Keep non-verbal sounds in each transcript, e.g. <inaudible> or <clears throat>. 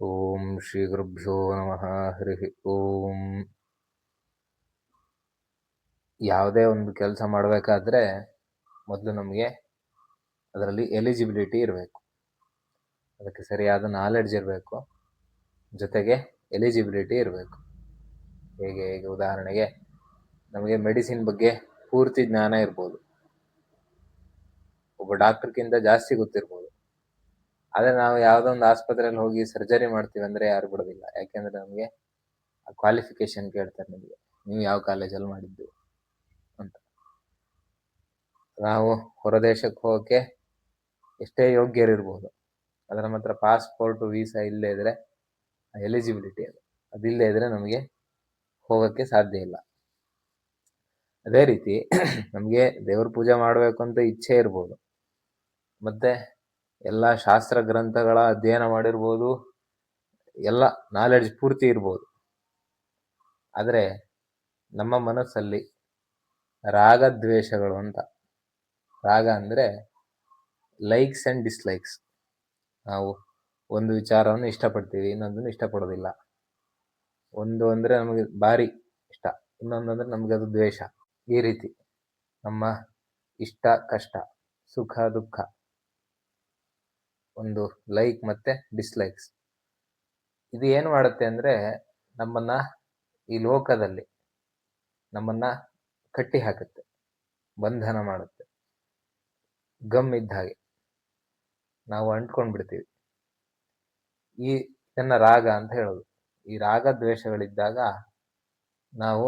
ಓಂ ಶ್ರೀ ಗುರುಭ್ಯೋ ನಮಃ ಹರಿ ಓಂ ಯಾವುದೇ ಒಂದು ಕೆಲಸ ಮಾಡಬೇಕಾದ್ರೆ ಮೊದಲು ನಮಗೆ ಅದರಲ್ಲಿ ಎಲಿಜಿಬಿಲಿಟಿ ಇರಬೇಕು. ಅದಕ್ಕೆ ಸರಿಯಾದ ನಾಲೆಡ್ಜ್ ಇರಬೇಕು. ಜೊತೆಗೆ ಎಲಿಜಿಬಿಲಿಟಿ ಇರಬೇಕು. ಹೇಗೆ ಹೇಗೆ? ಉದಾಹರಣೆಗೆ ನಮಗೆ ಮೆಡಿಸಿನ್ ಬಗ್ಗೆ ಪೂರ್ತಿ ಜ್ಞಾನ ಇರ್ಬೋದು. ಒಬ್ಬ ಡಾಕ್ಟರ್ಗಿಂತ ಜಾಸ್ತಿ ಗೊತ್ತಿರ್ಬೋದು. ಆದ್ರೆ ನಾವು ಯಾವ್ದೋ ಒಂದು ಆಸ್ಪತ್ರೆಯಲ್ಲಿ ಹೋಗಿ ಸರ್ಜರಿ ಮಾಡ್ತೀವಿ ಅಂದ್ರೆ ಯಾರು ಬಿಡೋದಿಲ್ಲ. ಯಾಕೆಂದ್ರೆ ನಮಗೆ ಕ್ವಾಲಿಫಿಕೇಶನ್ ಕೇಳ್ತಾರೆ ನಿಮಗೆ. ನೀವು ಯಾವ ಕಾಲೇಜಲ್ಲಿ ಮಾಡಿದ್ದು ಅಂತ. ನಾವು ಹೊರದೇಶಕ್ಕೆ ಹೋಗಕ್ಕೆ ಎಷ್ಟೇ ಯೋಗ್ಯರಿರ್ಬೋದು. ಅದರ ಮಾತ್ರ ಪಾಸ್ಪೋರ್ಟ್ ವೀಸಾ ಇಲ್ಲೇ ಇದ್ರೆ ಎಲಿಜಿಬಿಲಿಟಿ ಅದು. ಅದಿಲ್ಲದೆ ಇದ್ರೆ ನಮಗೆ ಹೋಗಕ್ಕೆ ಸಾಧ್ಯ ಇಲ್ಲ. ಅದೇ ರೀತಿ <clears throat> ನಮಗೆ ದೇವ್ರ ಪೂಜೆ ಮಾಡಬೇಕು ಅಂತ ಇಚ್ಛೆ ಇರ್ಬೋದು. ಮತ್ತೆ ಎಲ್ಲ ಶಾಸ್ತ್ರ ಗ್ರಂಥಗಳ ಅಧ್ಯಯನ ಮಾಡಿರ್ಬೋದು, ಎಲ್ಲ ನಾಲೆಡ್ಜ್ ಪೂರ್ತಿ ಇರ್ಬೋದು. ಆದರೆ ನಮ್ಮ ಮನಸ್ಸಲ್ಲಿ ರಾಗದ್ವೇಷಗಳು ಅಂತ. ರಾಗ ಅಂದರೆ ಲೈಕ್ಸ್ ಆ್ಯಂಡ್ ಡಿಸ್ಲೈಕ್ಸ್ ನಾವು ಒಂದು ವಿಚಾರವನ್ನು ಇಷ್ಟಪಡ್ತೀವಿ, ಇನ್ನೊಂದನ್ನು ಇಷ್ಟಪಡೋದಿಲ್ಲ. ಒಂದು ಅಂದರೆ ನಮಗೆ ಭಾರಿ ಇಷ್ಟ, ಇನ್ನೊಂದು ಅಂದರೆ ನಮಗೆ ಅದು ದ್ವೇಷ. ಈ ರೀತಿ ನಮ್ಮ ಇಷ್ಟ, ಕಷ್ಟ, ಸುಖ, ದುಃಖ. ಒಂದು ಲೈಕ್ ಮತ್ತೆ ಡಿಸ್ಲೈಕ್ಸ್ ಇದು ಏನು ಮಾಡುತ್ತೆ ಅಂದರೆ ನಮ್ಮನ್ನ ಈ ಲೋಕದಲ್ಲಿ ನಮ್ಮನ್ನ ಕಟ್ಟಿ ಹಾಕುತ್ತೆ, ಬಂಧನ ಮಾಡುತ್ತೆ. ಗಮ್ ಇದ್ದ ಹಾಗೆ ನಾವು ಅಂಟ್ಕೊಂಡು ಬಿಡ್ತೀವಿ. ಈ ಇದನ್ನ ರಾಗ ಅಂತ ಹೇಳೋದು. ಈ ರಾಗ ದ್ವೇಷಗಳಿದ್ದಾಗ ನಾವು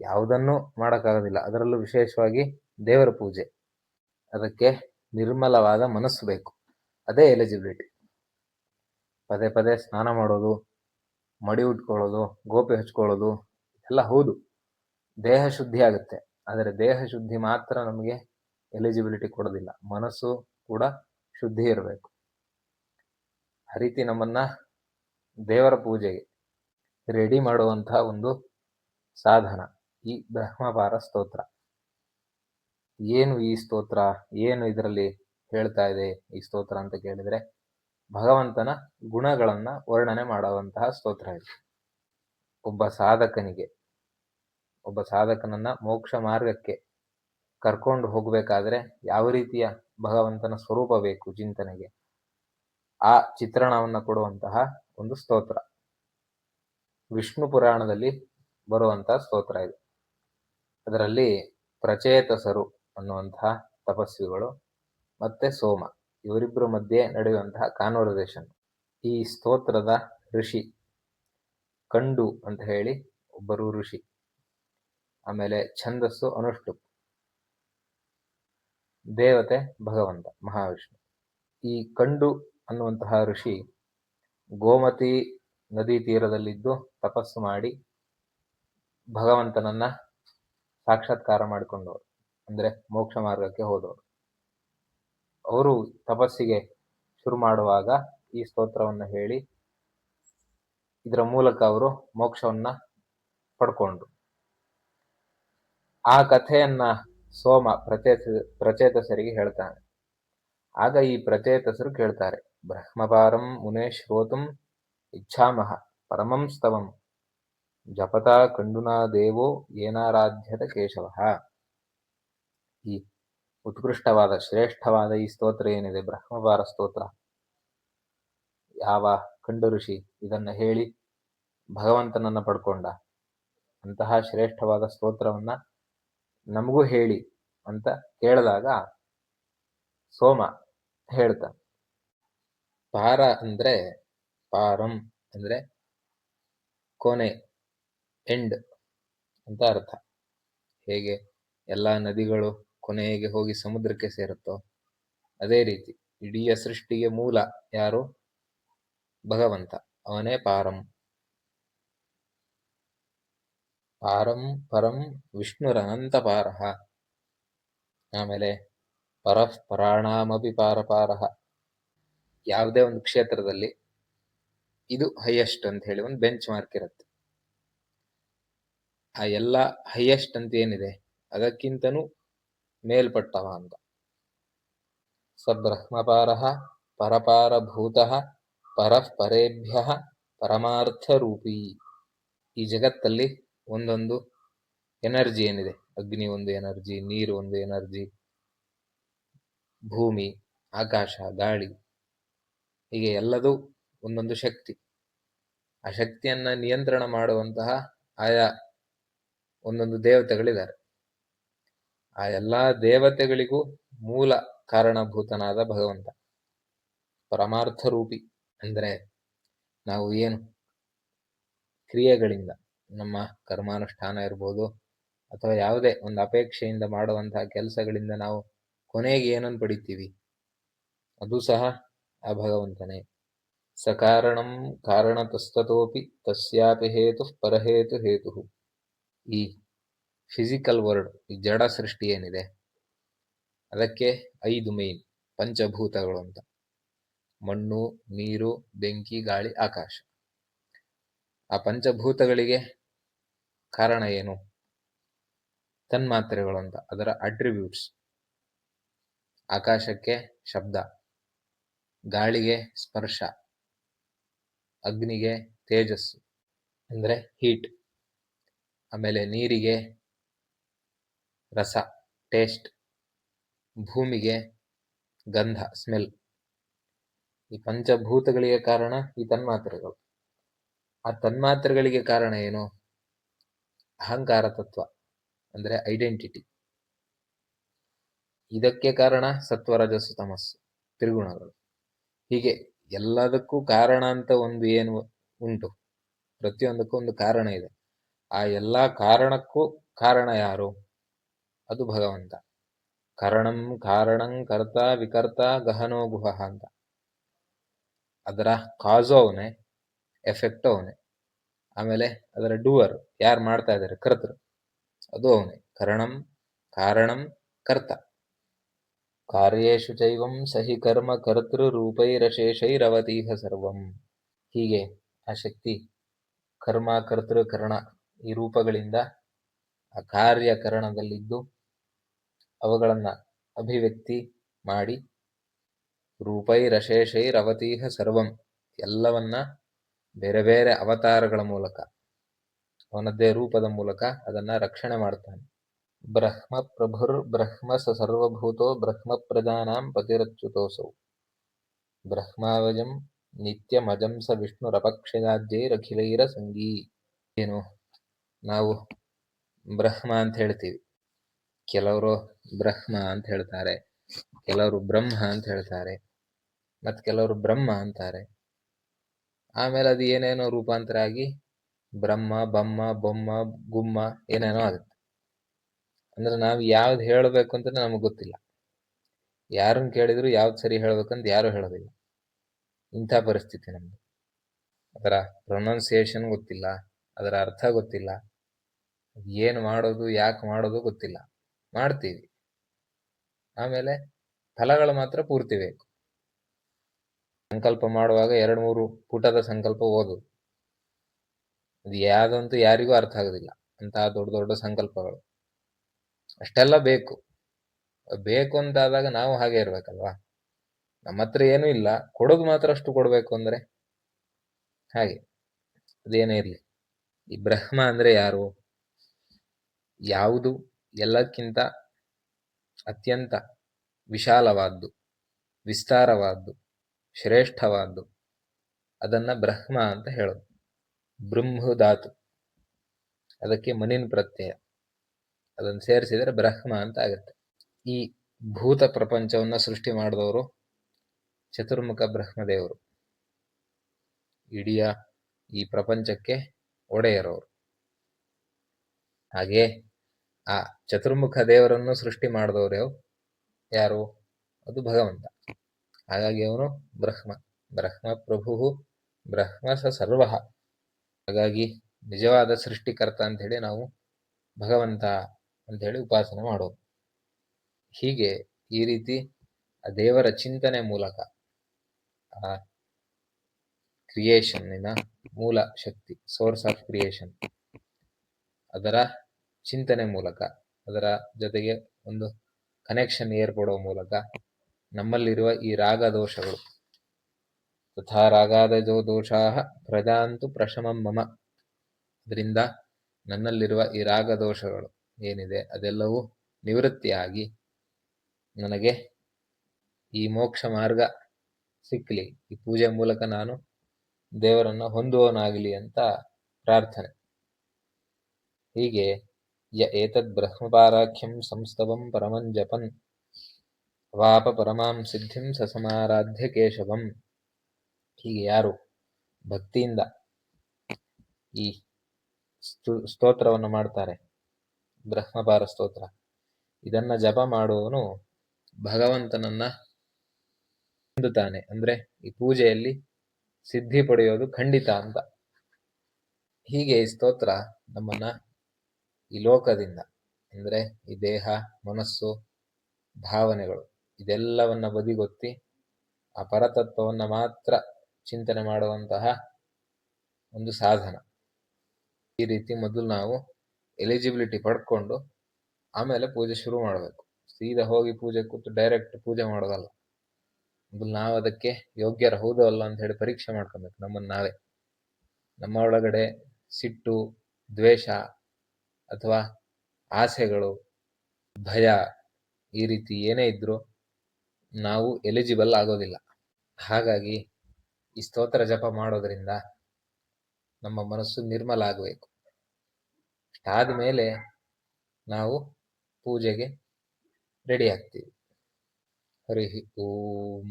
ಯಾವುದನ್ನು ಮಾಡೋಕ್ಕಾಗೋದಿಲ್ಲ. ಅದರಲ್ಲೂ ವಿಶೇಷವಾಗಿ ದೇವರ ಪೂಜೆ. ಅದಕ್ಕೆ ನಿರ್ಮಲವಾದ ಮನಸ್ಸು ಬೇಕು. ಅದೇ ಎಲಿಜಿಬಿಲಿಟಿ ಪದೇ ಪದೇ ಸ್ನಾನ ಮಾಡೋದು, ಮಡಿ ಉಟ್ಕೊಳ್ಳೋದು, ಗೋಪಿ ಹಚ್ಕೊಳ್ಳೋದು, ಎಲ್ಲ ಹೌದು. ದೇಹ ಶುದ್ಧಿ ಆಗುತ್ತೆ. ಆದರೆ ದೇಹ ಶುದ್ಧಿ ಮಾತ್ರ ನಮಗೆ ಎಲಿಜಿಬಿಲಿಟಿ ಕೊಡೋದಿಲ್ಲ. ಮನಸ್ಸು ಕೂಡ ಶುದ್ಧಿ ಇರಬೇಕು. ಆ ರೀತಿ ನಮ್ಮನ್ನ ದೇವರ ಪೂಜೆಗೆ ರೆಡಿ ಮಾಡುವಂತಹ ಒಂದು ಸಾಧನ. ಈ ಬ್ರಹ್ಮಪಾರ ಸ್ತೋತ್ರ. ಏನು ಈ ಸ್ತೋತ್ರ, ಏನು ಇದರಲ್ಲಿ ಹೇಳ್ತಾ ಇದೆ ಈ ಸ್ತೋತ್ರ ಅಂತ ಕೇಳಿದರೆ, ಭಗವಂತನ ಗುಣಗಳನ್ನು ವರ್ಣನೆ ಮಾಡುವಂತಹ ಸ್ತೋತ್ರ ಇದೆ. ಒಬ್ಬ ಸಾಧಕನಿಗೆ, ಒಬ್ಬ ಸಾಧಕನನ್ನ ಮೋಕ್ಷ ಮಾರ್ಗಕ್ಕೆ ಕರ್ಕೊಂಡು ಹೋಗಬೇಕಾದ್ರೆ ಯಾವ ರೀತಿಯ ಭಗವಂತನ ಸ್ವರೂಪ ಬೇಕು ಚಿಂತನೆಗೆ? ಆ ಚಿತ್ರಣವನ್ನ ಕೊಡುವಂತಹ ಒಂದು ಸ್ತೋತ್ರ. ವಿಷ್ಣು ಪುರಾಣದಲ್ಲಿ ಬರುವಂತಹ ಸ್ತೋತ್ರ ಇದೆ. ಅದರಲ್ಲಿ ಪ್ರಚೇತಸರು ಅನ್ನುವಂತಹ ತಪಸ್ವಿಗಳು ಮತ್ತೆ ಸೋಮ. ಇವರಿಬ್ಬರ ಮಧ್ಯೆ ನಡೆಯುವಂತಹ ಕಾನ್ವರ್ಸೇಷನ್ ಈ ಸ್ತೋತ್ರದ ಋಷಿ ಕಂಡು ಅಂತ ಹೇಳಿ ಒಬ್ಬರು ಋಷಿ. ಆಮೇಲೆ ಛಂದಸ್ಸು ಅನುಷ್ಠು ದೇವತೆ ಭಗವಂತ, ಮಹಾವಿಷ್ಣು. ಈ ಕಂಡು ಅನ್ನುವಂತಹ ಋಷಿ ಗೋಮತಿ ನದಿ ತೀರದಲ್ಲಿದ್ದು ತಪಸ್ಸು ಮಾಡಿ ಭಗವಂತನನ್ನ ಸಾಕ್ಷಾತ್ಕಾರ ಮಾಡಿಕೊಂಡವರು. ಅಂದ್ರೆ ಮೋಕ್ಷ ಮಾರ್ಗಕ್ಕೆ ಹೋದವರು. ಅವರು ತಪಸ್ಸಿಗೆ ಶುರು ಮಾಡುವಾಗ ಈ ಸ್ತೋತ್ರವನ್ನು ಹೇಳಿ ಇದರ ಮೂಲಕ ಅವರು ಮೋಕ್ಷವನ್ನ ಪಡ್ಕೊಂಡ್ರು. ಆ ಕಥೆಯನ್ನ ಸೋಮ ಪ್ರಚೇತ, ಪ್ರಚೇತಸರಿಗೆ ಹೇಳ್ತಾನೆ. ಆಗ ಈ ಪ್ರಚೇತಸರು ಕೇಳ್ತಾರೆ, ಬ್ರಹ್ಮಪಾರಂ ಮುನೇ ಶ್ರೋತಂ ಇಚ್ಛಾಮಹ ಪರಮಂ ಸ್ತವಂ ಜಪತಾ ಕಂಡುನಾ ದೇವೋ ಏನಾರಾಧ್ಯತ ಕೇಶವ. ಈ ಉತ್ಕೃಷ್ಟವಾದ, ಶ್ರೇಷ್ಠವಾದ ಈ ಸ್ತೋತ್ರ ಏನಿದೆ? ಬ್ರಹ್ಮವಾರ ಸ್ತೋತ್ರ. ಯಾವ ಕಂಡು ಋಷಿ ಇದನ್ನ ಹೇಳಿ ಭಗವಂತನನ್ನ ಪಡ್ಕೊಂಡ? ಅಂತಹ ಶ್ರೇಷ್ಠವಾದ ಸ್ತೋತ್ರವನ್ನ ನಮಗೂ ಹೇಳಿ ಅಂತ ಕೇಳಿದಾಗ ಸೋಮ ಹೇಳ್ತ, ಪಾರ ಅಂದ್ರೆ ಪಾರಂ ಅಂದ್ರೆ ಕೊನೆ, ಎಂಡ್ ಅಂತ ಅರ್ಥ. ಹೇಗೆ? ಎಲ್ಲ ನದಿಗಳು ಕೊನೆಗೆ ಹೋಗಿ ಸಮುದ್ರಕ್ಕೆ ಸೇರುತ್ತೋ? ಅದೇ ರೀತಿ, ಇಡೀ ಸೃಷ್ಟಿಗೆ ಮೂಲ ಯಾರು? ಭಗವಂತ. ಅವನೇ ಪಾರಂ. ಪಾರಂ ಪರಂ ವಿಷ್ಣುರನಂತ ಪಾರಹ ಆಮೇಲೆ ಪರಃ ಪರಾಣಾಮಪಿ ಪಾರಪಾರಹ ಯಾವುದೇ ಒಂದು ಕ್ಷೇತ್ರದಲ್ಲಿ ಇದು ಹೈಯೆಸ್ಟ್ ಅಂತ ಹೇಳಿ ಒಂದು ಬೆಂಚ್ ಮಾರ್ಕ್ ಇರುತ್ತೆ. ಆ ಎಲ್ಲ ಹೈಯೆಸ್ಟ್ ಅಂತ ಏನಿದೆ? ಅದಕ್ಕಿಂತನೂ ಮೇಲ್ಪಟ್ಟವ ಅಂತ. ಸಬ್ರಹ್ಮಪಾರ ಬ್ರಹ್ಮಪಾರ ಪರಪಾರಭೂತ ಪರಮಾರ್ಥ ರೂಪಿ ಈ ಜಗತ್ತಲ್ಲಿ ಒಂದೊಂದು ಎನರ್ಜಿ ಏನಿದೆ? ಅಗ್ನಿ ಒಂದು ಎನರ್ಜಿ, ನೀರು ಒಂದು ಎನರ್ಜಿ, ಭೂಮಿ, ಆಕಾಶ, ಗಾಳಿ, ಹೀಗೆ ಎಲ್ಲದೂ ಒಂದೊಂದು ಶಕ್ತಿ. ಆ ಶಕ್ತಿಯನ್ನ ನಿಯಂತ್ರಣ ಮಾಡುವಂತಹ ಆಯಾ ಒಂದೊಂದು ದೇವತೆಗಳಿದ್ದಾರೆ. ಆ ಎಲ್ಲಾ ದೇವತೆಗಳಿಗೂ ಮೂಲ ಕಾರಣಭೂತನಾದ ಭಗವಂತ. ಪರಮಾರ್ಥ ರೂಪಿ ಅಂದ್ರೆ ನಾವು ಏನು? ಕ್ರಿಯೆಗಳಿಂದ, ನಮ್ಮ ಕರ್ಮಾನುಷ್ಠಾನ ಇರ್ಬೋದು ಅಥವಾ ಯಾವುದೇ ಒಂದು ಅಪೇಕ್ಷೆಯಿಂದ ಮಾಡುವಂತಹ ಕೆಲಸಗಳಿಂದ ನಾವು ಕೊನೆಗೆ ಏನನ್ನು ಪಡಿತೀವಿ? ಅದು ಸಹ ಆ ಭಗವಂತನೇ. ಸಕಾರಣಂ ಕಾರಣತಸ್ತತೋಪಿ ತಸ್ಯಾಪಿ ಹೇತು ಪರಹೇತು ಹೇತು. ಈ ಫಿಸಿಕಲ್ ವರ್ಡ್ ಈ ಜಡ ಸೃಷ್ಟಿ ಏನಿದೆ? ಅದಕ್ಕೆ ಐದು ಮೇನ್ ಪಂಚಭೂತಗಳು ಅಂತ. ಮಣ್ಣು, ನೀರು, ಬೆಂಕಿ, ಗಾಳಿ, ಆಕಾಶ. ಆ ಪಂಚಭೂತಗಳಿಗೆ ಕಾರಣ ಏನು? ತನ್ಮಾತ್ರೆಗಳು ಅಂತ, ಅದರ ಅಟ್ರಿಬ್ಯೂಟ್ಸ್ ಆಕಾಶಕ್ಕೆ ಶಬ್ದ, ಗಾಳಿಗೆ ಸ್ಪರ್ಶ, ಅಗ್ನಿಗೆ ತೇಜಸ್ಸು, ಅಂದರೆ ಹೀಟ್ ಆಮೇಲೆ ನೀರಿಗೆ ರಸ ಟೇಸ್ಟ್ ಭೂಮಿಗೆ ಗಂಧ ಸ್ಮೆಲ್ ಈ ಪಂಚಭೂತಗಳಿಗೆ ಕಾರಣ ಈ ತನ್ಮಾತ್ರೆಗಳು. ಆ ತನ್ಮಾತ್ರೆಗಳಿಗೆ ಕಾರಣ ಏನು? ಅಹಂಕಾರ ತತ್ವ, ಅಂದರೆ ಐಡೆಂಟಿಟಿ ಇದಕ್ಕೆ ಕಾರಣ ಸತ್ವರಜಸ್ಸು ತಮಸ್ಸು, ತ್ರಿಗುಣಗಳು. ಹೀಗೆ ಎಲ್ಲದಕ್ಕೂ ಕಾರಣ ಅಂತ ಒಂದು ಏನು ಉಂಟು. ಪ್ರತಿಯೊಂದಕ್ಕೂ ಒಂದು ಕಾರಣ ಇದೆ. ಆ ಎಲ್ಲ ಕಾರಣಕ್ಕೂ ಕಾರಣ ಯಾರು? ಅದು ಭಗವಂತ. ಕರಣಂ ಕಾರಣಂ ಕರ್ತ ವಿಕರ್ತ ಗಹನೋ ಗುಹ ಅಂತ. ಅದರ ಕಾಸು ಅವನೇ, ಎಫೆಕ್ಟ್ ಅವನೇ. ಆಮೇಲೆ ಅದರ ಡೂವರ್ ಯಾರು ಮಾಡ್ತಾ ಇದ್ದಾರೆ? ಕರ್ತೃ. ಅದು ಅವನೇ. ಕರಣಂ ಕಾರಣಂ ಕರ್ತ. ಕಾರ್ಯೇಶು ಚೈವಂ ಸಹಿ ಕರ್ಮ ಕರ್ತೃ ರೂಪೈರಶೇಷೈರವತೀಹ ಸರ್ವಂ. ಹೀಗೆ ಆ ಶಕ್ತಿ, ಕರ್ಮ ಕರ್ತೃ ಕರ್ಣ ಈ ರೂಪಗಳಿಂದ ಆ ಕಾರ್ಯಕರಣದಲ್ಲಿದ್ದು ಅವುಗಳನ್ನ ಅಭಿವ್ಯಕ್ತಿ ಮಾಡಿ ರೂಪೈರಶೇಷೈರವತೀಹ ಸರ್ವಂ ಎಲ್ಲವನ್ನ ಬೇರೆ ಬೇರೆ ಅವತಾರಗಳ ಮೂಲಕ, ಅವನದ್ದೇ ರೂಪದ ಮೂಲಕ ಅದನ್ನ ರಕ್ಷಣೆ ಮಾಡ್ತಾನೆ. ಬ್ರಹ್ಮ ಪ್ರಭುರ್ ಬ್ರಹ್ಮ ಸ ಸರ್ವಭೂತೋ ಬ್ರಹ್ಮ ಪ್ರಜಾನಾಂ ಪತಿರಚ್ಯುತೋಸೌ. ಬ್ರಹ್ಮಾವಜಂ ನಿತ್ಯಮಜಂ ಸ ವಿಷ್ಣುರಪಕ್ಷಯಾಜ್ಯೈರಖಿಲೈರ ಸಂಗೀ. ಏನು? ನಾವು ಬ್ರಹ್ಮ ಅಂತ ಹೇಳ್ತೀವಿ. ಕೆಲವರು ಬ್ರಹ್ಮ ಅಂತ ಹೇಳ್ತಾರೆ. ಕೆಲವರು ಬ್ರಹ್ಮ ಅಂತ ಹೇಳ್ತಾರೆ. ಮತ್ ಕೆಲವರು ಬ್ರಹ್ಮ ಅಂತಾರೆ. ಆಮೇಲೆ ಅದು ಏನೇನೋ ರೂಪಾಂತರ ಆಗಿ ಬ್ರಹ್ಮ, ಬಮ್ಮ, ಬೊಮ್ಮ, ಗುಮ್ಮ ಏನೇನೋ ಆಗುತ್ತೆ. ಅಂದ್ರೆ ನಾವು ಯಾವ್ದು ಹೇಳಬೇಕು ಅಂತ ನಮಗೆ ಗೊತ್ತಿಲ್ಲ. ಯಾರನ್ನ ಕೇಳಿದ್ರು ಯಾವ್ದು ಸರಿ ಹೇಳ್ಬೇಕಂತ ಯಾರು ಹೇಳೋದಿಲ್ಲ. ಇಂಥ ಪರಿಸ್ಥಿತಿ ನಮ್ದು. ಅದರ ಪ್ರೊನೌನ್ಸಿಯೇಷನ್ ಗೊತ್ತಿಲ್ಲ. ಅದರ ಅರ್ಥ ಗೊತ್ತಿಲ್ಲ. ಏನು ಮಾಡೋದು, ಯಾಕೆ ಮಾಡೋದು ಗೊತ್ತಿಲ್ಲ. ಮಾಡ್ತೀವಿ. ಆಮೇಲೆ ಫಲಗಳು ಮಾತ್ರ ಪೂರ್ತಿ ಬೇಕು. ಸಂಕಲ್ಪ ಮಾಡುವಾಗ ಎರಡು ಮೂರು ಪುಟದ ಸಂಕಲ್ಪ ಓದು. ಅದು ಯಾವುದಂತೂ ಯಾರಿಗೂ ಅರ್ಥ ಆಗೋದಿಲ್ಲ. ಅಂತಹ ದೊಡ್ಡ ದೊಡ್ಡ ಸಂಕಲ್ಪಗಳು. ಅಷ್ಟೆಲ್ಲ ಬೇಕು. ಬೇಕು ಅಂತ ಆದಾಗ ನಾವು ಹಾಗೆ ಇರ್ಬೇಕಲ್ವಾ? ನಮ್ಮ ಹತ್ರ ಏನೂ ಇಲ್ಲ. ಕೊಡೋದು ಮಾತ್ರ ಅಷ್ಟು ಕೊಡಬೇಕು ಅಂದ್ರೆ ಹಾಗೆ. ಅದೇನೇ ಇರಲಿ. ಈ ಬ್ರಹ್ಮ ಅಂದ್ರೆ ಯಾರು? ಯಾವುದು? ಎಲ್ಲಕ್ಕಿಂತ ಅತ್ಯಂತ ವಿಶಾಲವಾದ್ದು, ವಿಸ್ತಾರವಾದ್ದು, ಶ್ರೇಷ್ಠವಾದ್ದು. ಅದನ್ನ ಬ್ರಹ್ಮ ಅಂತ ಹೇಳೋದು. ಬ್ರಹ್ಮಧಾತು ಅದಕ್ಕೆ ಮನಿನ್ ಪ್ರತ್ಯಯ. ಅದನ್ನು ಸೇರಿಸಿದರೆ ಬ್ರಹ್ಮ ಅಂತ ಆಗುತ್ತೆ. ಈ ಭೂತ ಪ್ರಪಂಚವನ್ನ ಸೃಷ್ಟಿ ಮಾಡಿದವರು ಚತುರ್ಮುಖ ಬ್ರಹ್ಮದೇವರು. ಇಡಿಯ ಈ ಪ್ರಪಂಚಕ್ಕೆ ಒಡೆಯರವರು. ಹಾಗೆ ಆ ಚತುರ್ಮುಖ ದೇವರನ್ನು ಸೃಷ್ಟಿ ಮಾಡಿದವರು ಯಾರು? ಅದು ಭಗವಂತ. ಹಾಗಾಗಿ ಅವನು ಬ್ರಹ್ಮ. ಬ್ರಹ್ಮ ಪ್ರಭು ಬ್ರಹ್ಮ ಸ ಸರ್ವ. ಹಾಗಾಗಿ ನಿಜವಾದ ಸೃಷ್ಟಿಕರ್ತ ಅಂತ ಹೇಳಿ ನಾವು ಭಗವಂತ ಅಂತ ಹೇಳಿ ಉಪಾಸನೆ ಮಾಡೋದು. ಹೀಗೆ ಈ ರೀತಿ ಆ ದೇವರ ಚಿಂತನೆ ಮೂಲಕ ಆ ಕ್ರಿಯೇಷನ್ನಿನ ಮೂಲ ಶಕ್ತಿ ಸೋರ್ಸ್ ಆಫ್ ಕ್ರಿಯೇಷನ್ ಅದರ ಚಿಂತನೆ ಮೂಲಕ, ಅದರ ಜೊತೆಗೆ ಒಂದು ಕನೆಕ್ಷನ್ ಏರ್ಪಡುವ ಮೂಲಕ ನಮ್ಮಲ್ಲಿರುವ ಈ ರಾಗ ದೋಷಗಳು ತಥಾ ರಾಗಾದಜೋ ದೋಷಾಹ ಪ್ರಜಾಂತು ಪ್ರಶಮಂ ಮಮ. ಅದರಿಂದ ನನ್ನಲ್ಲಿರುವ ಈ ರಾಗ ದೋಷಗಳು ಏನಿದೆ, ಅದೆಲ್ಲವೂ ನಿವೃತ್ತಿಯಾಗಿ ನನಗೆ ಈ ಮೋಕ್ಷ ಮಾರ್ಗ ಸಿಕ್ಕಲಿ ಈ ಪೂಜೆ ಮೂಲಕ ನಾನು ದೇವರನ್ನು ಹೊಂದುವನಾಗಲಿ ಅಂತ ಪ್ರಾರ್ಥನೆ. ಹೀಗೆ ಯ ಏತದ್ ಬ್ರಹ್ಮಪಾರಾಖ್ಯಂ ಸಂಸ್ತವಂ ಪರಮಂ ಜಪನ್ ವಾಪ ಪರಮಾಂ ಸಿದ್ಧಿಂ ಸಸಮಾರಾಧ್ಯ ಕೇಶವಂ ಹೀಗೆ ಯಾರು ಭಕ್ತಿಯಿಂದ ಈ ಸ್ತು- ಸ್ತೋತ್ರವನ್ನು ಮಾಡ್ತಾರೆ. ಬ್ರಹ್ಮಪಾರ ಸ್ತೋತ್ರ. ಇದನ್ನ ಜಪ ಮಾಡುವವನು ಭಗವಂತನನ್ನ ಹೊಂದುತ್ತಾನೆ ಅಂದ್ರೆ ಈ ಪೂಜೆಯಲ್ಲಿ ಸಿದ್ಧಿ ಪಡೆಯೋದು ಖಂಡಿತ ಅಂತ. ಹೀಗೆ ಈ ಸ್ತೋತ್ರ ನಮ್ಮನ್ನ ಈ ಲೋಕದಿಂದ, ಅಂದ್ರೆ ಈ ದೇಹ, ಮನಸ್ಸು, ಭಾವನೆಗಳು, ಇದೆಲ್ಲವನ್ನ ಬದಿಗೊತ್ತಿ ಆ ಪರತತ್ವವನ್ನ ಮಾತ್ರ ಚಿಂತನೆ ಮಾಡುವಂತಹ ಒಂದು ಸಾಧನ. ಈ ರೀತಿ ಮೊದಲು ನಾವು ಎಲಿಜಿಬಿಲಿಟಿ ಪಡ್ಕೊಂಡು ಆಮೇಲೆ ಪೂಜೆ ಶುರು ಮಾಡಬೇಕು. ಸೀದಾ ಹೋಗಿ ಪೂಜೆ ಕೂತು ಡೈರೆಕ್ಟ್ ಪೂಜೆ ಮಾಡೋದಲ್ಲ. ಮೊದಲು ನಾವು ಅದಕ್ಕೆ ಯೋಗ್ಯರ ಹೌದೋ ಅಲ್ಲ ಅಂತ ಹೇಳಿ ಪರೀಕ್ಷೆ ಮಾಡ್ಕೊಬೇಕು ನಮ್ಮನ್ನು ನಾವೇ. ನಮ್ಮ ಒಳಗಡೆ ಸಿಟ್ಟು, ದ್ವೇಷ ಅಥವಾ ಆಸೆಗಳು, ಭಯ ಈ ರೀತಿ ಏನೇ ಇದ್ದರೂ ನಾವು ಎಲಿಜಿಬಲ್ ಆಗೋದಿಲ್ಲ. ಹಾಗಾಗಿ ಈ ಸ್ತೋತ್ರ ಜಪ ಮಾಡೋದ್ರಿಂದ ನಮ್ಮ ಮನಸ್ಸು ನಿರ್ಮಲ ಆಗಬೇಕು. ಆದಮೇಲೆ ನಾವು ಪೂಜೆಗೆ ರೆಡಿ ಆಗ್ತೀವಿ. ಹರಿ ಓಂ.